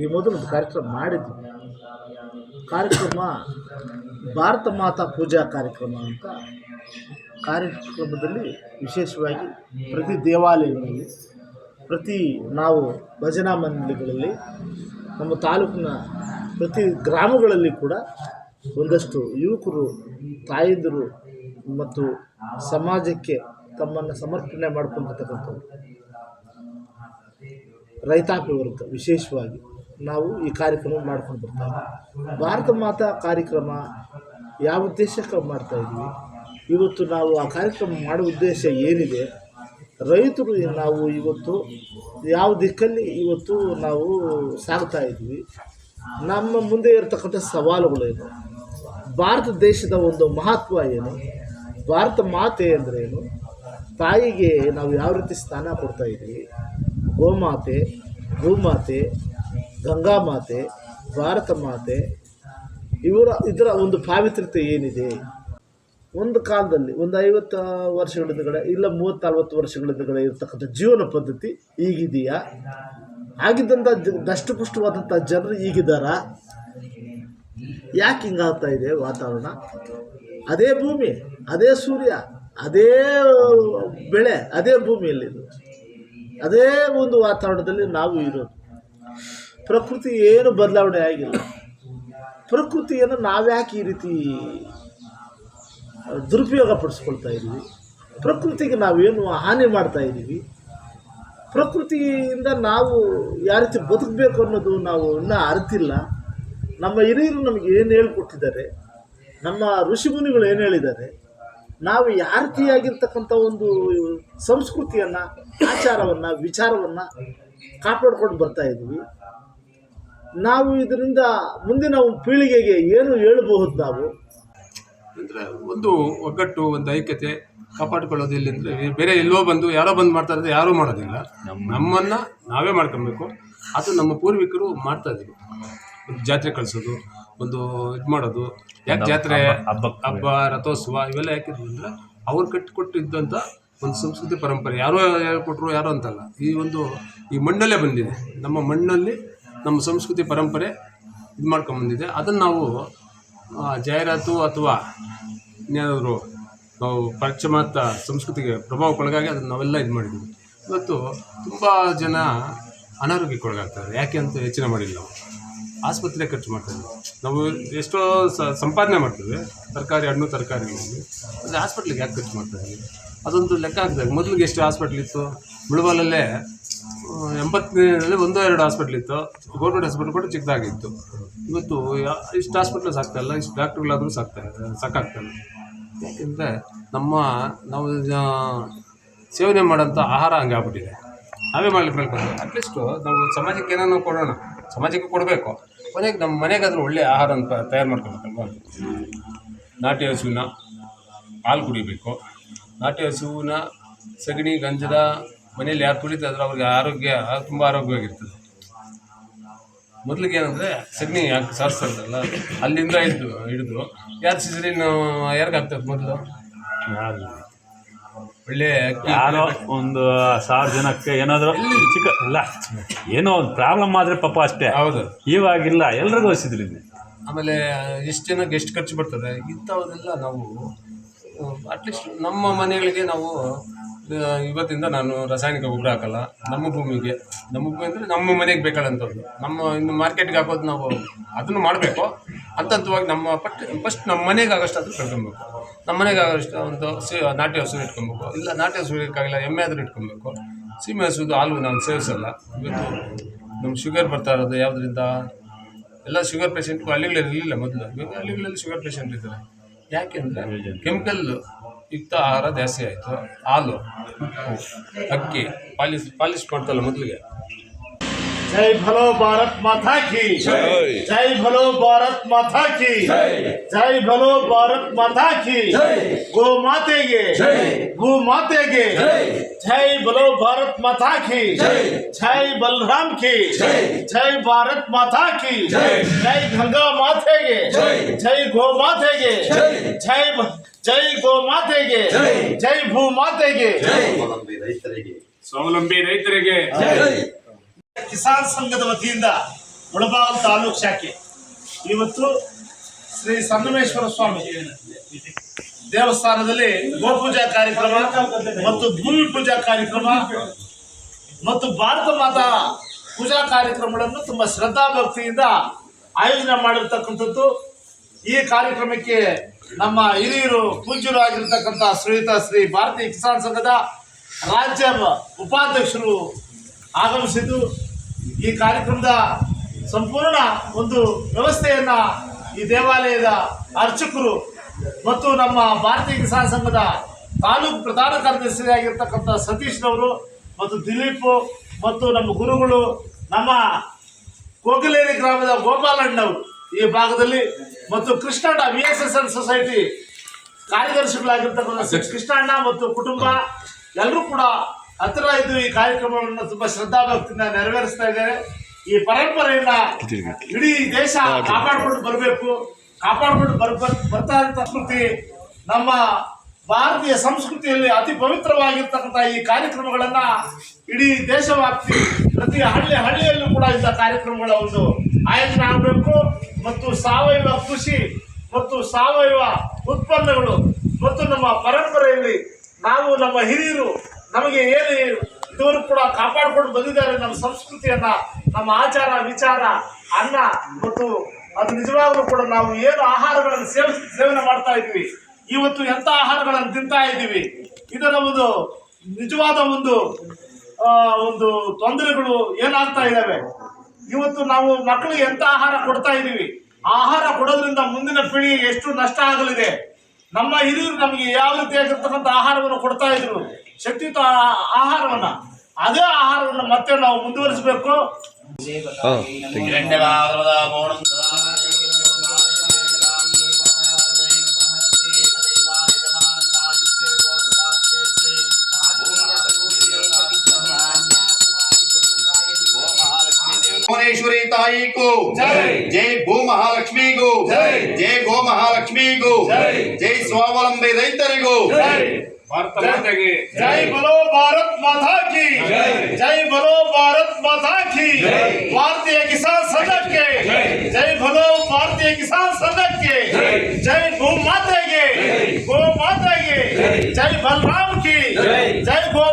ಈ ಮೊದಲು ಒಂದು ಕಾರ್ಯಕ್ರಮ ಮಾಡಿದ್ವಿ. ಕಾರ್ಯಕ್ರಮ ಭಾರತ ಮಾತಾ ಪೂಜಾ ಕಾರ್ಯಕ್ರಮ ಅಂತ ಕಾರ್ಯಕ್ರಮದಲ್ಲಿ ವಿಶೇಷವಾಗಿ ಪ್ರತಿ ದೇವಾಲಯಗಳಲ್ಲಿ, ಪ್ರತಿ ನಾವು ಭಜನಾ ಮಂಡಳಿಗಳಲ್ಲಿ, ನಮ್ಮ ತಾಲೂಕಿನ ಪ್ರತಿ ಗ್ರಾಮಗಳಲ್ಲಿ ಕೂಡ ಒಂದಷ್ಟು ಯುವಕರು, ತಾಯಂದಿರು ಮತ್ತು ಸಮಾಜಕ್ಕೆ ತಮ್ಮನ್ನು ಸಮರ್ಪಣೆ ಮಾಡ್ಕೊಂಡಿರ್ತಕ್ಕಂಥವ್ರು ರೈತಾಪಿ ವರ್ಗ ವಿಶೇಷವಾಗಿ. ನಾವು ಈ ಕಾರ್ಯಕ್ರಮ ಮಾಡ್ಕೊಂಡು ಬರ್ತಾ ಭಾರತ ಮಾತಾ ಕಾರ್ಯಕ್ರಮ ಯಾವ ಉದ್ದೇಶಕ್ಕೆ ಮಾಡ್ತಾ ಇದ್ವಿ ಇವತ್ತು ನಾವು ಆ ಕಾರ್ಯಕ್ರಮ ಮಾಡೋ ಉದ್ದೇಶ ಏನಿದೆ? ರೈತರು ನಾವು ಇವತ್ತು ಯಾವ ದಿಕ್ಕಲ್ಲಿ ಇವತ್ತು ನಾವು ಸಾಗ್ತಾ ಇದ್ವಿ ನಮ್ಮ ಮುಂದೆ ಇರತಕ್ಕಂಥ ಸವಾಲುಗಳೇನು? ಭಾರತ ದೇಶದ ಒಂದು ಮಹತ್ವ ಏನು? ಭಾರತ ಮಾತೆ ಅಂದರೆ ಏನು? ತಾಯಿಗೆ ನಾವು ಯಾವ ರೀತಿ ಸ್ಥಾನ ಕೊಡ್ತಾ ಇದ್ವಿ ಗೋಮಾತೆ, ಭೂಮಾತೆ ಗಂಗಾ ಮಾತೆ, ಭಾರತ ಮಾತೆ, ಇವರ ಇದರ ಒಂದು ಪಾವಿತ್ರ್ಯತೆ ಏನಿದೆ? ಒಂದು ಕಾಲದಲ್ಲಿ, ಒಂದು ಐವತ್ತು ವರ್ಷಗಳ ಹಿಂದುಗಡೆ ಇಲ್ಲ ಮೂವತ್ತು ನಲ್ವತ್ತು ವರ್ಷಗಳ ಹಿಂದುಗಡೆ ಇರತಕ್ಕಂಥ ಜೀವನ ಪದ್ಧತಿ ಈಗಿದೆಯಾ? ಆಗಿದ್ದಂಥ ದಷ್ಟಪುಷ್ಟವಾದಂಥ ಜನರು ಈಗಿದ್ದಾರಾ? ಯಾಕೆ ಹಿಂಗಾಗ್ತಾ ಇದೆ ವಾತಾವರಣ? ಅದೇ ಭೂಮಿ, ಅದೇ ಸೂರ್ಯ, ಅದೇ ಬೆಳೆ, ಅದೇ ಭೂಮಿಯಲ್ಲಿ ಅದೇ ಒಂದು ವಾತಾವರಣದಲ್ಲಿ ನಾವು ಇರೋದು. ಪ್ರಕೃತಿ ಏನು ಬದಲಾವಣೆ ಆಗಿಲ್ಲ. ಪ್ರಕೃತಿಯನ್ನು ನಾವ್ಯಾಕೆ ಈ ರೀತಿ ದುರುಪಯೋಗ ಪಡಿಸ್ಕೊಳ್ತಾ ಇದ್ದೀವಿ? ಪ್ರಕೃತಿಗೆ ನಾವೇನು ಹಾನಿ ಮಾಡ್ತಾ ಇದ್ದೀವಿ? ಪ್ರಕೃತಿಯಿಂದ ನಾವು ಯಾವ ರೀತಿ ಬದುಕಬೇಕು ಅನ್ನೋದು ನಾವು ಇನ್ನೂ ಅರಿತಿಲ್ಲ. ನಮ್ಮ ಹಿರಿಯರು ನಮಗೆ ಏನು ಹೇಳ್ಕೊಟ್ಟಿದ್ದಾರೆ? ನಮ್ಮ ಋಷಿಮುನಿಗಳು ಏನು ಹೇಳಿದ್ದಾರೆ? ನಾವು ಯಾವ ರೀತಿಯಾಗಿರ್ತಕ್ಕಂಥ ಒಂದು ಸಂಸ್ಕೃತಿಯನ್ನು, ಆಚಾರವನ್ನು, ವಿಚಾರವನ್ನು ಕಾಪಾಡ್ಕೊಂಡು ಬರ್ತಾ ಇದ್ದೀವಿ. ನಾವು ಇದರಿಂದ ಮುಂದಿನ ಪೀಳಿಗೆಗೆ ಏನು ಹೇಳಬಹುದು ನಾವು? ಅಂದರೆ ಒಂದು ಒಗ್ಗಟ್ಟು ಒಂದು ಐಕ್ಯತೆ ಕಾಪಾಡಿಕೊಳ್ಳೋದು ಎಲ್ಲಿಂದರೆ ಬೇರೆ ಎಲ್ಲೋ ಬಂದು ಯಾರೋ ಬಂದು ಮಾಡ್ತಾ ಇರೋದು ಯಾರೂ ಮಾಡೋದಿಲ್ಲ. ನಮ್ಮನ್ನು ನಾವೇ ಮಾಡ್ಕೊಬೇಕು. ಅದು ನಮ್ಮ ಪೂರ್ವಿಕರು ಮಾಡ್ತಾ ಇದ್ರು. ಒಂದು ಜಾತ್ರೆ ಕಳಿಸೋದು ಒಂದು ಇದು ಮಾಡೋದು. ಯಾಕೆ ಜಾತ್ರೆ? ಹಬ್ಬ ರಥೋತ್ಸವ ಇವೆಲ್ಲ ಯಾಕಿದ್ರು ಅಂದ್ರೆ ಅವ್ರು ಕಟ್ಟಿಕೊಟ್ಟಿದ್ದಂಥ ಒಂದು ಸಂಸ್ಕೃತಿ ಪರಂಪರೆ. ಯಾರೋ ಹೇಳ್ಕೊಟ್ರು ಯಾರೋ ಅಂತಲ್ಲ. ಈ ಒಂದು ಈ ಮಣ್ಣಲ್ಲೇ ಬಂದಿದೆ. ನಮ್ಮ ಮಣ್ಣಲ್ಲಿ ನಮ್ಮ ಸಂಸ್ಕೃತಿ ಪರಂಪರೆ ಇದು ಮಾಡ್ಕೊಂಬಂದಿದೆ ಅದನ್ನು ನಾವು ಜಾಹೀರಾತು ಅಥವಾ ಇನ್ಯಾವುದಾದ್ರು ನಾವು ಪಾಶ್ಚಿಮಾತ್ಯ ಸಂಸ್ಕೃತಿಗೆ ಪ್ರಭಾವಕ್ಕೊಳಗಾಗಿ ಅದನ್ನು ನಾವೆಲ್ಲ ಇದು ಮಾಡಿದ್ದೀವಿ. ಇವತ್ತು ತುಂಬ ಜನ ಅನಾರೋಗ್ಯಕ್ಕೊಳಗಾಗ್ತಾರೆ. ಯಾಕೆ ಅಂತ ಹೆಚ್ಚಿನ ಮಾಡಿಲ್ಲ ನಾವು. ಆಸ್ಪತ್ರೆ ಖರ್ಚು ಮಾಡ್ತೇವೆ ನಾವು ಎಷ್ಟೋ ಸ, ಸಂಪಾದನೆ ಮಾಡ್ತೇವೆ. ತರಕಾರಿ, ಹಣ್ಣು ತರಕಾರಿಗಳಲ್ಲಿ ಆದರೆ ಹಾಸ್ಪಿಟ್ಲಿಗೆ ಯಾಕೆ ಖರ್ಚು ಮಾಡ್ತಾ ಇದ್ದೀವಿ? ಅದೊಂದು ಲೆಕ್ಕ ಹಾಕಿದಾಗ ಮೊದಲಿಗೆ ಎಷ್ಟು ಹಾಸ್ಪಿಟ್ಲ್ ಇತ್ತು? ಮುಳುಬಾಲಲ್ಲೇ ಎಂಬತ್ತನೇದಲ್ಲಿ ಒಂದೋ ಎರಡು ಹಾಸ್ಪಿಟ್ಲ್ ಇತ್ತು. ಗೌರ್ಮೆಂಟ್ ಹಾಸ್ಪಿಟ್ಲ್ ಕೂಡ ಚಿಕ್ಕದಾಗಿತ್ತು. ಇವತ್ತು ಇಷ್ಟು ಹಾಸ್ಪಿಟ್ಲ್ ಸಾಕ್ತಾಯಿಲ್ಲ ಇಷ್ಟು ಡಾಕ್ಟ್ರುಗಳಾದರೂ ಸಾಕ್ತಾ ಸಾಕಾಗ್ತಾ ಇಲ್ಲ. ಯಾಕೆಂದರೆ ನಮ್ಮ ನಾವು ಸೇವನೆ ಮಾಡೋಂಥ ಆಹಾರ ಹಂಗೆ ಆಗ್ಬಿಟ್ಟಿದೆ. ನಾವೇ ಮಾಡ್ಲಿಕ್ಕೆ ಬೆಳ್ಕೊಂಡು ಅಟ್ಲೀಸ್ಟು ನಾವು ಸಮಾಜಕ್ಕೆ ಏನೋ ಕೊಡೋಣ. ಸಮಾಜಕ್ಕೆ ಕೊಡಬೇಕು. ಕೊನೆಗೆ ನಮ್ಮ ಮನೆಗಾದರೂ ಒಳ್ಳೆಯ ಆಹಾರ ಅಂತ ತಯಾರು ಮಾಡ್ಕೊಬೇಕಲ್ವ ನಾಟಿ ಹಸುವಿನ ಹಾಲು ಕುಡಿಬೇಕು. ನಾಟಿ ಹಸುವಿನ ಸಗಣಿ ಗಂಜಲ ಮನೇಲಿ ಯಾರು ಕುಡಿತಾ ಇದ್ರೆ ಅವ್ರಿಗೆ ಆರೋಗ್ಯ ತುಂಬ ಆರೋಗ್ಯವಾಗಿರ್ತದೆ. ಮೊದಲಿಗೆ ಏನಂದರೆ ಸಗಣಿ ಯಾಕೆ ಸಾರಿಸ್ತಾರಲ್ಲ ಅಲ್ಲಿಂದ ಇದ್ದು ಹಿಡಿದು ಯಾರು ಸಿಸರಿನ್ ಯಾರಿಗೆ ಆಗ್ತದೆ ಮೊದಲು? ಒಳ್ಳೆ ಯಾರೋ ಒಂದು ಸಾವಿರ ಜನಕ್ಕೆ ಏನಾದರೂ ಚಿಕ್ಕ ಇಲ್ಲ ಏನೋ ಒಂದು ಪ್ರಾಬ್ಲಮ್ ಆದರೆ ಪಾಪ ಅಷ್ಟೇ. ಹೌದು. ಇವಾಗಿಲ್ಲ ಎಲ್ರಿಗೂ ಹಸಿದ್ರು ಆಮೇಲೆ ಎಷ್ಟು ಜನಕ್ಕೆ ಎಷ್ಟು ಖರ್ಚು ಬರ್ತದೆ? ಇಂಥವನ್ನೆಲ್ಲ ನಾವು ಅಟ್ಲೀಸ್ಟ್ ನಮ್ಮ ಮನೆಗಳಿಗೆ ನಾವು ಇವತ್ತಿಂದ ನಾನು ರಾಸಾಯನಿಕ ಗೊಬ್ಬರ ಹಾಕಲ್ಲ. ನಮ್ಮ ಭೂಮಿಗೆ. ನಮ್ಮ ಭೂಮಿ ಅಂದರೆ ನಮ್ಮ ಮನೆಗೆ ಬೇಕಾದಂಥದ್ದು. ನಮ್ಮ ಇನ್ನು ಮಾರ್ಕೆಟ್ಗೆ ಹಾಕೋದು ನಾವು ಅದನ್ನು ಮಾಡಬೇಕು. ಹಂತವಾಗಿ ನಮ್ಮ ಪಟ್ ಫಸ್ಟ್ ನಮ್ಮ ಮನೆಗೆ ಆಗೋಷ್ಟಾದ್ರೂ ಕಳ್ಕೊಬೇಕು ನಮ್ಮ ಮನೆಗೆ ಆಗೋಷ್ಟು ಒಂದು ಸಿ ನಾಟಿ ಹಸು ಇಟ್ಕೊಬೇಕು. ಇಲ್ಲ ನಾಟಿ ಹಸು ಇರೋಕ್ಕಾಗಿಲ್ಲ ಎಮ್ಮೆ ಆದರೂ ಇಟ್ಕೊಬೇಕು. ಸೀಮೆ ಹಸುದು ಹಾಲು ನಾನು ಸೇವಿಸಲ್ಲ. ಇವತ್ತು ನಮ್ಮ ಶುಗರ್ ಬರ್ತಾ ಇರೋದು ಯಾವುದರಿಂದ? ಎಲ್ಲ ಶುಗರ್ ಪೇಷೆಂಟ್ಗೂ ಹಳ್ಳಿಗಳಲ್ಲಿ ಇರಲಿಲ್ಲ ಮೊದಲು. ಇವಾಗ ಹಳ್ಳಿಗಳಲ್ಲಿ ಶುಗರ್ ಪೇಷೆಂಟ್ ಇದ್ದಾರೆ. ಯಾಕೆಂದರೆ ಕೆಮಿಕಲ್ ಯುಕ್ತ ಆಹಾರ ಜಾಸ್ತಿ ಆಯಿತು. ಹಾಲು ಅಕ್ಕಿ ಪಾಲಿಶ್ ಪಾಲಿಶ್ ಮಾಡ್ತಲ್ಲ ಮೊದಲಿಗೆ. ಜೈ ಭಲೋ ಭಾರತ್ ಮಾತಾ ಕಿ ಜೈ ಭಲೋ ಭಾರತ್ ಮಾತಾ ಕಿ ಜೈ ಭಲೋ ಭಾರತ್ ಮಾತಾ ಕಿ ಗೋ ಮಾತೆಗೆ ಗೋ ಮಾತೆಗೆ ಜೈ ಭಲೋ ಭಾರತ್ ಮಾತಾ ಕಿ ಜೈ ಬಲರಾಮ್ ಕಿ ಜೈ ಭಾರತ್ ಮಾತಾ ಕಿ ಜೈ ಗಂಗಾ ಮಾತೆಗೆ ಜೈ ಗೋ ಮಾತೆಗೆ ಜೈ ಬ- ಜೈ ಗೋ ಮಾತೆಗೆ ಜೈ ಭೂ ಮಾತೆಗೆ ಸ್ವಾವಲಂಬಿ ರೈತರಿಗೆ ಕಿಸಾನ್ ಸಂಘದ ವತಿಯಿಂದ ಮುಳಬಾಗಲ್ ತಾಲೂಕು ಶಾಖೆ. ಇವತ್ತು ಶ್ರೀ ಸಂಗಮೇಶ್ವರ ಸ್ವಾಮಿ ದೇವಸ್ಥಾನದಲ್ಲಿ ಗೋಪೂಜಾ ಕಾರ್ಯಕ್ರಮ ಮತ್ತು ಭೂಮಿ ಪೂಜಾ ಕಾರ್ಯಕ್ರಮ ಮತ್ತು ಭಾರತ ಮಾತಾ ಪೂಜಾ ಕಾರ್ಯಕ್ರಮಗಳನ್ನು ತುಂಬ ಶ್ರದ್ಧಾ ಭಕ್ತಿಯಿಂದ ಆಯೋಜನೆ ಮಾಡಿರ್ತಕ್ಕಂಥದ್ದು. ಈ ಕಾರ್ಯಕ್ರಮಕ್ಕೆ ನಮ್ಮ ಹಿರಿಯರು, ಪೂಜ್ಯರು ಆಗಿರ್ತಕ್ಕಂಥ ಶ್ರೀಯುತ ಶ್ರೀ ಭಾರತೀಯ ಕಿಸಾನ್ ಸಂಘದ ರಾಜ್ಯ ಉಪಾಧ್ಯಕ್ಷರು ಆಗಮಿಸಿದ್ದು. ಈ ಕಾರ್ಯಕ್ರಮದ ಸಂಪೂರ್ಣ ಒಂದು ವ್ಯವಸ್ಥೆಯನ್ನು ಈ ದೇವಾಲಯದ ಅರ್ಚಕರು ಮತ್ತು ನಮ್ಮ ಭಾರತೀಯ ಕಿಸಾನ್ ಸಂಘದ ತಾಲೂಕು ಪ್ರಧಾನ ಕಾರ್ಯದರ್ಶಿಯಾಗಿರ್ತಕ್ಕಂಥ ಸತೀಶ್ನವರು ಮತ್ತು ದಿಲೀಪ್ ಮತ್ತು ನಮ್ಮ ಗುರುಗಳು ನಮ್ಮ ಕೋಗಿಲೇರಿ ಗ್ರಾಮದ ಗೋಪಾಲಣ್ಣವರು ಈ ಭಾಗದಲ್ಲಿ ಮತ್ತು Krishnanna V S S L society ಕಾರ್ಯದರ್ಶಿಗಳಾಗಿರ್ತಕ್ಕಂಥ Krishnanna ಮತ್ತು ಕುಟುಂಬ ಎಲ್ಲರೂ ಕೂಡ ಹತ್ತಿರ ಇದ್ದು ಈ ಕಾರ್ಯಕ್ರಮವನ್ನು ತುಂಬಾ ಶ್ರದ್ಧಾಭಕ್ತಿಯಿಂದ ನೆರವೇರಿಸ್ತಾ ಇದ್ದಾರೆ. ಈ ಪರಂಪರೆಯನ್ನ ಇಡೀ ದೇಶ ಕಾಪಾಡ್ಕೊಂಡು ಬರಬೇಕು. ಕಾಪಾಡ್ಕೊಂಡು ಬರ್ ಬರ್- ಬರ್ತಾ ಇರೋ ಸಂಸ್ಕೃತಿ ನಮ್ಮ ಭಾರತೀಯ ಸಂಸ್ಕೃತಿಯಲ್ಲಿ ಅತಿ ಪವಿತ್ರವಾಗಿರ್ತಕ್ಕಂಥ ಈ ಕಾರ್ಯಕ್ರಮಗಳನ್ನ ಇಡೀ ದೇಶವ್ಯಾಪ್ತಿ ಪ್ರತಿ ಹಳ್ಳಿ ಹಳ್ಳಿಯಲ್ಲೂ ಕೂಡ ಇಂಥ ಕಾರ್ಯಕ್ರಮಗಳ ಒಂದು ಆಯೋಜನೆ ಆಗಬೇಕು. ಮತ್ತು ಸಾವಯವ ಕೃಷಿ ಮತ್ತು ಸಾವಯವ ಉತ್ಪನ್ನಗಳು ಮತ್ತು ನಮ್ಮ ಪರಂಪರೆಯಲ್ಲಿ ನಾವು ನಮ್ಮ ಹಿರಿಯರು ನಮಗೆ ಏನು ಇದುವರೆಗೂ ಕೂಡ ಕಾಪಾಡಿಕೊಂಡು ಬಂದಿದ್ದಾರೆ ನಮ್ಮ ಸಂಸ್ಕೃತಿಯನ್ನ, ನಮ್ಮ ಆಚಾರ, ವಿಚಾರ, ಅನ್ನ ಮತ್ತು ಅದು ನಿಜವಾಗ್ಲೂ ಕೂಡ ನಾವು ಏನು ಆಹಾರಗಳನ್ನು ಸೇವ ಸೇವನೆ ಮಾಡ್ತಾ ಇದ್ವಿ ಇವತ್ತು ಎಂತ ಆಹಾರಗಳನ್ನು ತಿಂತಾ ಇದ್ದೀವಿ? ಇದರ ಒಂದು ನಿಜವಾದ ಒಂದು ಒಂದು ತೊಂದರೆಗಳು ಏನಾಗ್ತಾ ಇದ್ದಾವೆ? ಇವತ್ತು ನಾವು ಮಕ್ಕಳಿಗೆ ಎಂತ ಆಹಾರ ಕೊಡ್ತಾ ಇದ್ದೀವಿ? ಆಹಾರ ಕೊಡೋದ್ರಿಂದ ಮುಂದಿನ ಪೀಳಿಗೆ ಎಷ್ಟು ನಷ್ಟ ಆಗಲಿದೆ? ನಮ್ಮ ಹಿರಿಯರು ನಮಗೆ ಯಾವ ರೀತಿಯಾಗಿರ್ತಕ್ಕಂಥ ಆಹಾರವನ್ನು ಕೊಡ್ತಾ ಇದ್ರು? ಶಕ್ತಿಯುತ ಆಹಾರವನ್ನ. ಅದೇ ಆಹಾರವನ್ನು ಮತ್ತೆ ನಾವು ಮುಂದುವರಿಸಬೇಕು. ಭುವನೇಶ್ವರಿ ತಾಯಿಗೂ. ಜೈ ಭೂ ಮಹಾಲಕ್ಷ್ಮಿಗೂ ಜೈ ಗೋ ಮಹಾಲಕ್ಷ್ಮಿಗೂ ಜೈ ಸ್ವಾವಲಂಬಿ ರೈತರಿಗೂ. जय बोलो भारत माता की। जय। बोलो भारत माता की। भारतीय किसान संघ के। जय। बोलो भारतीय किसान संघ के। जय। गो माता के। गो माता के। जय। बलराम की। जय गो